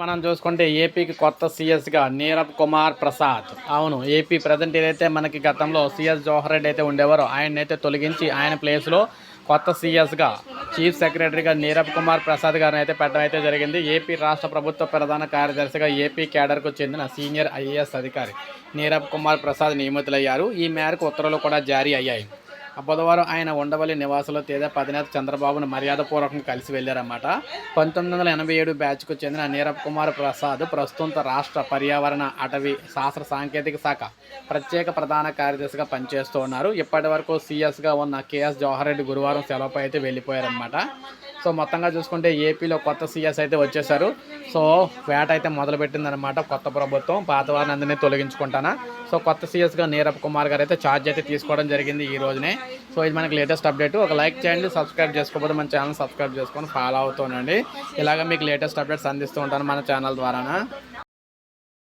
మనం చూసుకుంటే ఏపీకి కొత్త సీఎస్గా నీరబ్ కుమార్ ప్రసాద్. అవును ఏపీ ప్రజెంట్ ఏదైతే మనకి గతంలో సిఎస్ జవహర్ రెడ్డి అయితే ఉండేవారో ఆయనైతే తొలగించి ఆయన ప్లేస్లో కొత్త సీఎస్గా చీఫ్ సెక్రటరీగా నీరబ్ కుమార్ ప్రసాద్ గారిని అయితే పెట్టడం అయితే జరిగింది. ఏపీ రాష్ట్ర ప్రభుత్వ ప్రధాన కార్యదర్శిగా ఏపీ కేడర్కు చెందిన సీనియర్ ఐఏఎస్ అధికారి నీరబ్ కుమార్ ప్రసాద్ నియమితులయ్యారు. ఈ మేరకు ఉత్తర్వులు కూడా జారీ అయ్యాయి. బుధవారం ఆయన ఉండవల్లి నివాసంలో తేదా అధినేత చంద్రబాబును మర్యాదపూర్వకంగా కలిసి వెళ్ళారన్నమాట పంతొమ్మిది వందల ఎనభై ఏడు బ్యాచ్కు చెందిన నీరబ్ కుమార్ ప్రసాద్ ప్రస్తుత రాష్ట్ర పర్యావరణ అటవీ శాస్త్ర సాంకేతిక శాఖ ప్రత్యేక ప్రధాన కార్యదర్శిగా పనిచేస్తూ ఉన్నారు. ఇప్పటి వరకు సీఎస్గా ఉన్న కేఎస్ జవహర్ రెడ్డి గురువారం సెలవుపై అయితే వెళ్ళిపోయారన్నమాట. సో మొత్తంగా చూసుకుంటే ఏపీలో కొత్త సీఎస్ అయితే వచ్చేసారు. సో వేట అయితే మొదలుపెట్టిందనమాట కొత్త ప్రభుత్వం. పాత వారిని అందరినీ తొలగించుకుంటానా. సో కొత్త సీఎస్గా నీరబ్ కుమార్ గారు అయితే ఛార్జ్ అయితే తీసుకోవడం జరిగింది ఈ రోజునే. సో ఇది మనకి లేటెస్ట్ అప్డేట్ ఒక లైక్ చేయండి సబ్స్క్రైబ్ చేసుకోకపోతే మన ఛానల్ సబ్స్క్రైబ్ చేసుకొని ఫాలో అవుతుండండి ఇలాగ మీకు లేటెస్ట్ అప్డేట్స్ అందిస్తూ ఉంటాను మన ఛానల్ ద్వారానా.